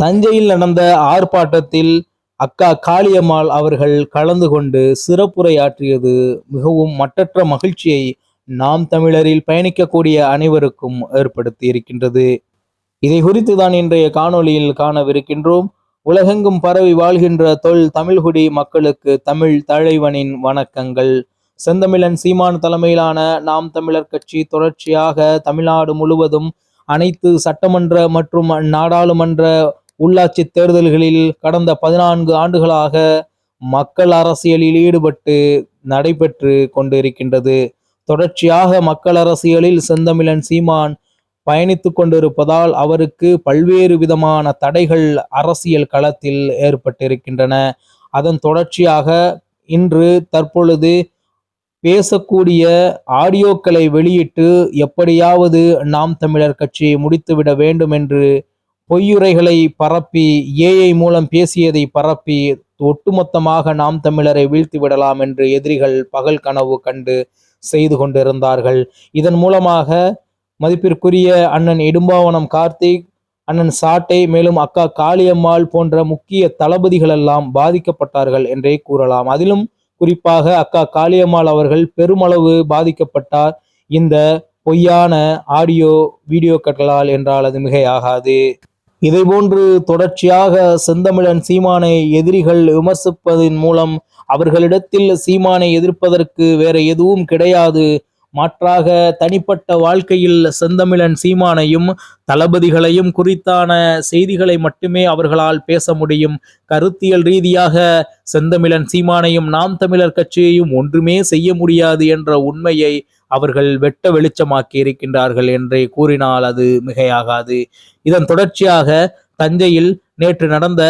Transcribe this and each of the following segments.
தஞ்சையில் நடந்த ஆர்ப்பாட்டத்தில் அக்கா காளியம்மாள் அவர்கள் கலந்து கொண்டு சிறப்புரையாற்றியது மிகவும் மட்டற்ற மகிழ்ச்சியை நாம் தமிழரில் பயணிக்கக்கூடிய அனைவருக்கும் ஏற்படுத்தி இருக்கின்றது இதை குறித்து தான் இன்றைய காணொளியில் காணவிருக்கின்றோம். உலகெங்கும் பரவி வாழ்கின்ற தொல் தமிழ்குடி மக்களுக்கு தமிழ் தலைவனின் வணக்கங்கள். செந்தமிழன் சீமான் தலைமையிலான நாம் தமிழர் கட்சி தொடர்ச்சியாக தமிழ்நாடு முழுவதும் அனைத்து சட்டமன்ற மற்றும் நாடாளுமன்ற உள்ளாட்சி தேர்தல்களில் கடந்த பதினான்கு ஆண்டுகளாக மக்கள் அரசியலில் ஈடுபட்டு நடைபெற்று கொண்டிருக்கின்றது. தொடர்ச்சியாக மக்கள் அரசியலில் செந்தமிழன் சீமான் பயணித்து கொண்டிருப்பதால் அவருக்கு பல்வேறு விதமான தடைகள் அரசியல் களத்தில் ஏற்பட்டிருக்கின்றன. அதன் தொடர்ச்சியாக இன்று தற்பொழுது பேசக்கூடிய ஆடியோக்களை வெளியிட்டு எப்படியாவது நாம் தமிழர் கட்சியை முடித்துவிட வேண்டும் என்று பொய்யுரைகளை பரப்பி ஏஐ மூலம் பேசியதை பரப்பி ஒட்டுமொத்தமாக நாம் தமிழரை வீழ்த்தி விடலாம் என்று எதிரிகள் பகல் கனவு கண்டு செய்து கொண்டிருந்தார்கள். இதன் மூலமாக மதிப்பிற்குரிய அண்ணன் இடும்பாவனம் கார்த்திக் அண்ணன் சாட்டை மேலும் அக்கா காளியம்மாள் போன்ற முக்கிய தளபதிகள் எல்லாம் பாதிக்கப்பட்டார்கள் என்றே கூறலாம். அதிலும் குறிப்பாக அக்கா காளியம்மாள் அவர்கள் பெருமளவு பாதிக்கப்பட்டார். இந்த பொய்யான ஆடியோ வீடியோக்களால் என்றால் அது மிகையாகாது. இதைபோன்று தொடர்ச்சியாக செந்தமிழன் சீமானை எதிரிகள் விமர்சிப்பதன் மூலம் அவர்களிடத்தில் சீமானை எதிர்ப்பதற்கு வேற எதுவும் கிடையாது. மாற்றாக தனிப்பட்ட வாழ்க்கையில் செந்தமிழன் சீமானையும் தளபதிகளையும் குறித்தான செய்திகளை மட்டுமே அவர்களால் பேச முடியும். கருத்தியல் ரீதியாக செந்தமிழன் சீமானையும் நாம் தமிழர் கட்சியையும் ஒன்றுமே செய்ய முடியாது என்ற உண்மையை அவர்கள் வெட்ட வெளிச்சமாக்கி இருக்கின்றார்கள் என்றே கூறினால் அது மிகையாகாது. இதன் தொடர்ச்சியாக தஞ்சையில் நேற்று நடந்த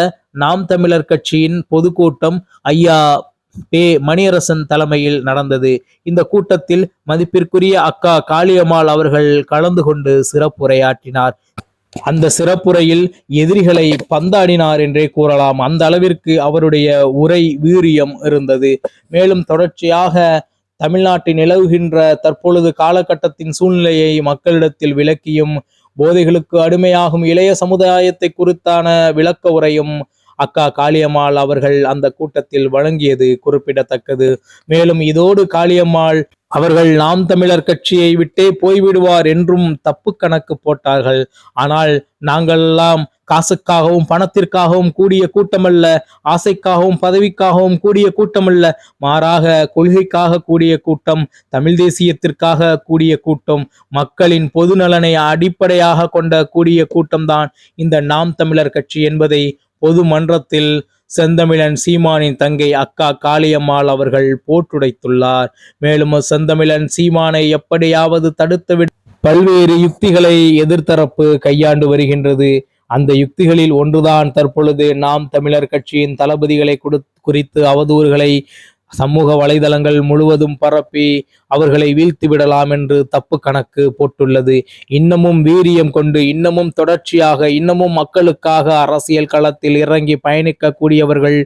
நாம் தமிழர் கட்சியின் பொதுக்கூட்டம் ஐயா பே மணியரசன் தலைமையில் நடந்தது. இந்த கூட்டத்தில் மதிப்பிற்குரிய அக்கா காளியம்மாள் அவர்கள் கலந்து கொண்டு சிறப்புரையாற்றினார். அந்த சிறப்புரையில் எதிரிகளை பந்தாடினார் என்றே கூறலாம். அந்த அளவிற்கு அவருடைய உரை வீரியம் இருந்தது. மேலும் தொடர்ச்சியாக தமிழ்நாட்டில் நிலவுகின்ற தற்பொழுது காலகட்டத்தின் சூழ்நிலையை மக்களிடத்தில் விளக்கியும் போதைகளுக்கு அடிமையாகும் இளைய சமுதாயத்தை குறித்தான விளக்க உரையும் அக்கா காளியம்மாள் அவர்கள் அந்த கூட்டத்தில் வழங்கியது குறிப்பிடத்தக்கது. மேலும் இதோடு காளியம்மாள் அவர்கள் நாம் தமிழர் கட்சியை விட்டே போய்விடுவார் என்றும் தப்பு கணக்கு போட்டார்கள். ஆனால் நாங்கள்லாம் காசுக்காகவும் பணத்திற்காகவும் கூடிய கூட்டமல்ல ஆசைக்காகவும் பதவிக்காகவும் கூடிய கூட்டமல்ல மாறாக கொள்கைக்காக கூடிய கூட்டம் தமிழ் தேசியத்திற்காக கூடிய கூட்டம் மக்களின் பொது நலனை அடிப்படையாக கொண்ட கூடிய கூட்டம்தான் இந்த நாம் தமிழர் கட்சி என்பதை பொது மன்றத்தில் செந்தமிழன் சீமானின் தங்கை அக்கா காளியம்மாள் அவர்கள் போட்டுடைத்துள்ளார். மேலும் செந்தமிழன் சீமானை எப்படியாவது தடுத்துவிட பல்வேறு யுக்திகளை எதிர்த்தரப்பு கையாண்டு வருகின்றது. அந்த யுக்திகளில் ஒன்றுதான் தற்பொழுது நாம் தமிழர் கட்சியின் தளபதிகளை குறித்து அவதூறுகளை சமூக வலைதளங்கள் முழுவதும் பரப்பி அவர்களை வீழ்த்தி விடலாம் என்று தப்பு கணக்கு போட்டுள்ளது. இன்னமும் வீரியம் கொண்டு இன்னமும் தொடர்ச்சியாக இன்னமும் மக்களுக்காக அரசியல் களத்தில் இறங்கி பயணிக்கக்கூடியவர்கள்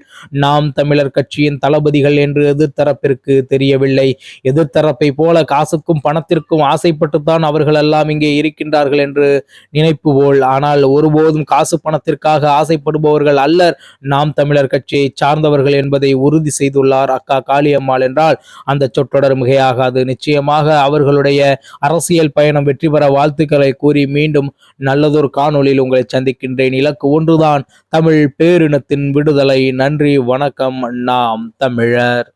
நாம் தமிழர் கட்சியின் தளபதிகள் என்று எதிர்த்தரப்பிற்கு தெரியவில்லை. எதிர்த்தரப்பை போல காசுக்கும் பணத்திற்கும் ஆசைப்பட்டுத்தான் அவர்கள் எல்லாம் இங்கே இருக்கின்றார்கள் என்று நினைப்பு போல். ஆனால் ஒருபோதும் காசு பணத்திற்காக ஆசைப்படுபவர்கள் அல்லர். நாம் தமிழர் கட்சியை சார்ந்தவர்கள் என்பதை உறுதி செய்துள்ளார் அக்கா. காளியம்மாள் என்றால் அந்த சொற்றொடர் மிகையாகாது. நிச்சயமாக அவர்களுடைய அரசியல் பயணம் வெற்றி பெற வாழ்த்துக்களை கூறி மீண்டும் நல்லதொரு காணொளியில் உங்களை சந்திக்கின்றேன். இலக்கு ஒன்றுதான் தமிழ் பேரினத்தின் விடுதலை. நன்றி வணக்கம். நாம் தமிழர்.